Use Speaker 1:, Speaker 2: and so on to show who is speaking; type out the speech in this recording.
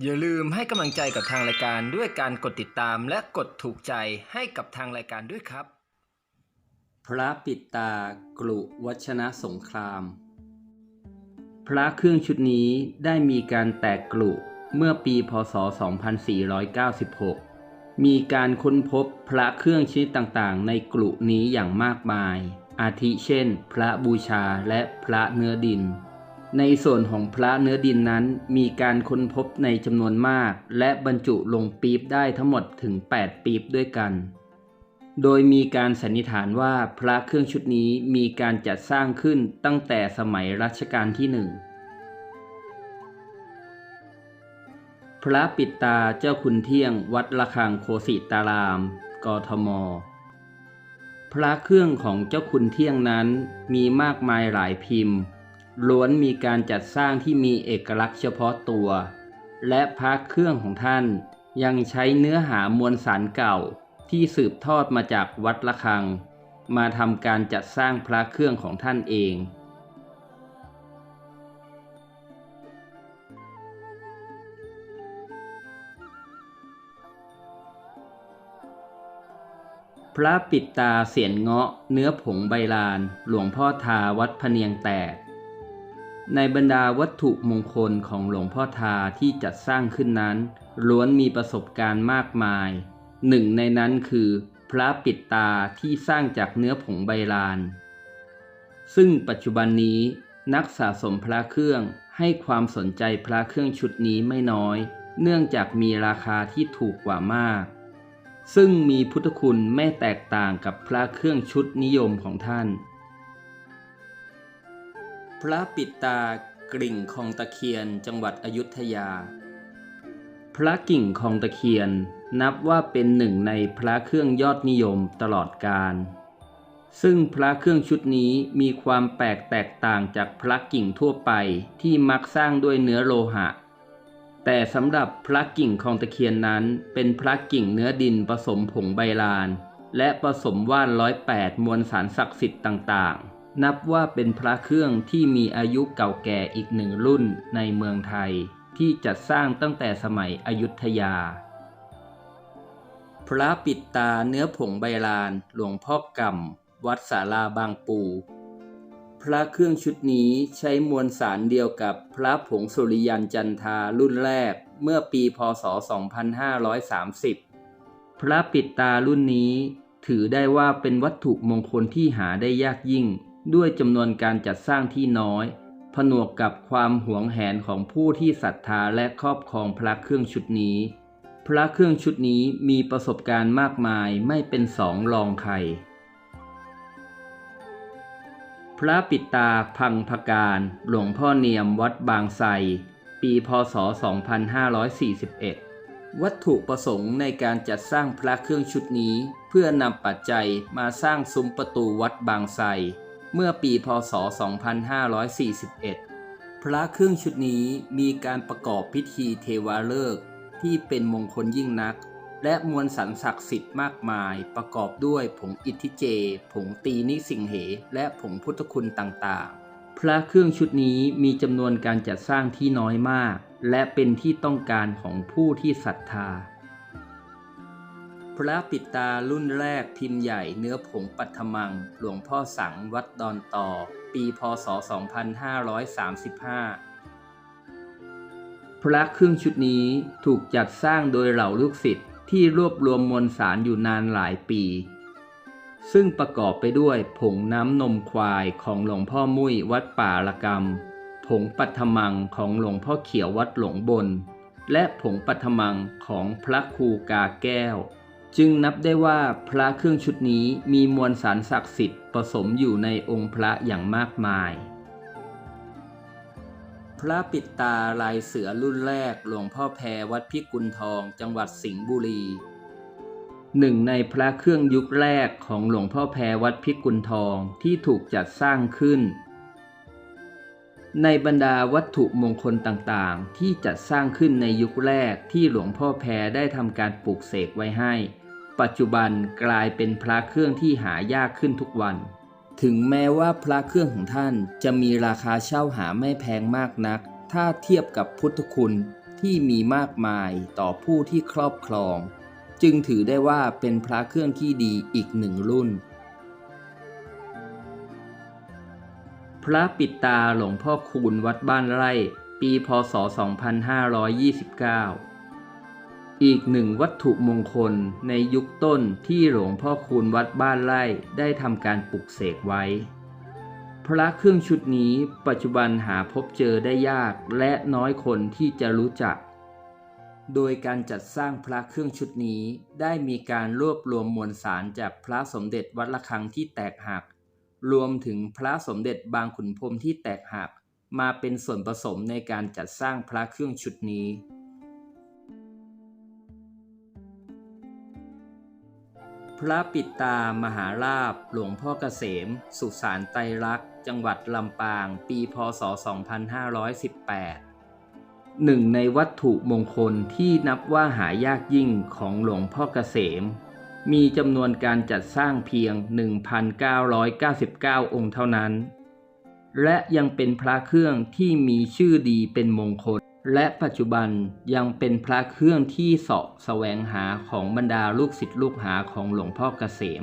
Speaker 1: อย่าลืมให้กำลังใจกับทางรายการด้วยการกดติดตามและกดถูกใจให้กับทางรายการด้วยครับ
Speaker 2: พระปิดตากลุวัชนะสงคราม พระเครื่องชุดนี้ได้มีการแตกกลุเมื่อปีพศ 2496 มีการค้นพบพระเครื่องชนิดต่างๆ ในกลุนี้อย่างมากมาย อาทิเช่น พระบูชาและพระเนื้อดิน ในส่วนของพระเนื้อดินนั้นมีการค้นพบในจำนวนมาก และบรรจุลงปี๊บได้ทั้งหมดถึง 8 ปี๊บด้วยกัน โดยมีการสันนิษฐานว่าพระเครื่องชุดนี้มีการจัดสร้างขึ้นตั้งแต่สมัยรัชกาลที่หนึ่งพระปิดตาเจ้าคุณเที่ยงวัดระฆังโคสิตาราม กทม พระเครื่องของเจ้าคุณเที่ยงนั้นมีมากมายหลายพิมพ์ ล้วนมีการจัดสร้างที่มีเอกลักษณ์เฉพาะตัว และพระเครื่องของท่านยังใช้เนื้อหามวลสารเก่าที่สืบทอดมาจากวัดระฆัง มาทำการจัดสร้างพระเครื่องของท่านเอง พระปิดตาเสียนเงาะเนื้อผงใบลาน หลวงพ่อทาวัดพเนียงแตก ในบรรดาวัตถุมงคลของหลวงพ่อทาที่จัดสร้างขึ้นนั้น ล้วนมีประสบการณ์มากมาย หนึ่งในนั้นคือ พระปิดตาที่สร้างจากเนื้อผงใบลาน ซึ่งปัจจุบันนี้นักสะสมพระเครื่องให้ความสนใจพระเครื่องชุดนี้ไม่น้อย เนื่องจากมีราคาที่ถูกกว่ามาก ซึ่งมีพุทธคุณไม่แตกต่างกับพระเครื่องชุดนิยมของท่าน พระปิตากริ่งคองตะเคียนจังหวัดอยุธยา พระกิ่งคองตะเคียนนับว่าเป็นหนึ่งในพระเครื่องยอดนิยมตลอดกาลซึ่งพระเครื่องชุดนี้มีความแปลกแตกต่างจากพระกิ่งทั่วไปที่มักสร้างด้วยเนื้อโลหะ แต่สำหรับพระกิ่งคองตะเคียนนั้นเป็นพระกิ่งเนื้อดินผสมผงใบลาน และผสมว่านร้อยแปดมวลสารศักดิ์สิทธิ์ต่างๆ นับว่าเป็นพระเครื่องที่มีอายุเก่าแก่อีกหนึ่งรุ่นในเมืองไทยที่จัดสร้างตั้งแต่สมัยอยุธยา พระปิดตาเนื้อผงใบลานหลวงพ่อกำวัดสาราบางปู พระเครื่องชุดนี้ใช้มวลสารเดียวกับพระผงสุริยันจันทารุ่นแรกเมื่อปีพศ 2530 พระปิดตารุ่นนี้ถือได้ว่าเป็นวัตถุมงคลที่หาได้ยากยิ่ง ด้วยจำนวนการจัดสร้างที่น้อย ผนวกกับความหวงแหนของผู้ที่ศรัทธาและครอบครองพระเครื่องชุดนี้ พระเครื่องชุดนี้มีประสบการณ์มากมายไม่เป็นสองรองใคร พระปิตาพังพการ หลวงพ่อเนียมวัดบางไทรปีพศ 2541วัตถุประสงค์ในการจัดสร้างพระเครื่องชุดนี้ เพื่อนำปัจจัยมาสร้างซุ้มประตูวัดบางไทร เมื่อปีพศ 2541 พระเครื่องชุดนี้มีการประกอบพิธีเทวาฤกษ์ที่เป็นมงคลยิ่งนัก และมวลสารศักดิ์สิทธิ์มากมายประกอบด้วยผงอิทธิเจ ผงตีนิสิงเห และผงพุทธคุณต่างๆ พระเครื่องชุดนี้มีจำนวนการจัดสร้างที่น้อยมาก และเป็นที่ต้องการของผู้ที่ศรัทธา พระปิดตารุ่นแรกพิมพ์ใหญ่เนื้อผงปัทมัง หลวงพ่อสังวัดดอนต่อ ปีพศ 2535 พระเครื่องชุดนี้ถูกจัดสร้างโดยเหล่าลูกศิษย์ที่รวบรวมมวลสารอยู่นานหลายปี ซึ่งประกอบไปด้วยผงน้ำนมควายของหลวงพ่อมุ้ยวัดป่าละกรรม ผงปัทมังของหลวงพ่อเขียววัดหลงบน และผงปัทมังของพระครูกาแก้ว จึงนับได้ว่าพระเครื่องชุดนี้มีมวลสารศักดิ์สิทธิ์ผสมอยู่ในองค์พระอย่างมากมาย พระปิดตาลายเสือรุ่นแรกหลวงพ่อแพรวัดพิกุลทองจังหวัดสิงห์บุรี หนึ่งในพระเครื่องยุคแรกของหลวงพ่อแพรวัดพิกุลทองที่ถูกจัดสร้างขึ้น ในบรรดาวัตถุมงคลต่างๆ ที่จัดสร้างขึ้นในยุคแรกที่หลวงพ่อแพรได้ทำการปลูกเสกไว้ให้ ปัจจุบันกลายเป็นพระเครื่องที่หายากขึ้นทุกวัน ถึงแม้ว่าพระเครื่องของท่านจะมีราคาเช่าหาไม่แพงมากนัก ถ้าเทียบกับพุทธคุณที่มีมากมายต่อผู้ที่ครอบครอง จึงถือได้ว่าเป็นพระเครื่องที่ดีอีกหนึ่งรุ่น พระปิดตาหลวงพ่อคูณวัดบ้านไร่ ปีพศ 2529 อีกหนึ่งวัตถุมงคลในยุคต้นที่หลวงพ่อคูณวัดบ้านไร่ได้ทำการปลุกเสกไว้ พระเครื่องชุดนี้ปัจจุบันหาพบเจอได้ยากและน้อยคนที่จะรู้จัก โดยการจัดสร้างพระเครื่องชุดนี้ได้มีการรวบรวมมวลสารจากพระสมเด็จวัดระฆังที่แตกหัก รวมถึงพระสมเด็จบางขุนพรมที่แตกหัก มาเป็นส่วนผสมในการจัดสร้างพระเครื่องชุดนี้ พระปิตามหาราบหลวงพ่อเกษม สุสานไตรลักษณ์ จังหวัดลำปาง ปีพศ 2518 หนึ่งในวัตถุมงคลที่นับว่าหายากยิ่งของหลวงพ่อเกษม มีจำนวนการจัดสร้างเพียง 1,999 องค์เท่านั้น และยังเป็นพระเครื่องที่มีชื่อดีเป็นมงคล และปัจจุบันยังเป็นพระเครื่องที่เสาะแสวงหาของบรรดาลูกศิษย์ลูกหาของหลวงพ่อเกษม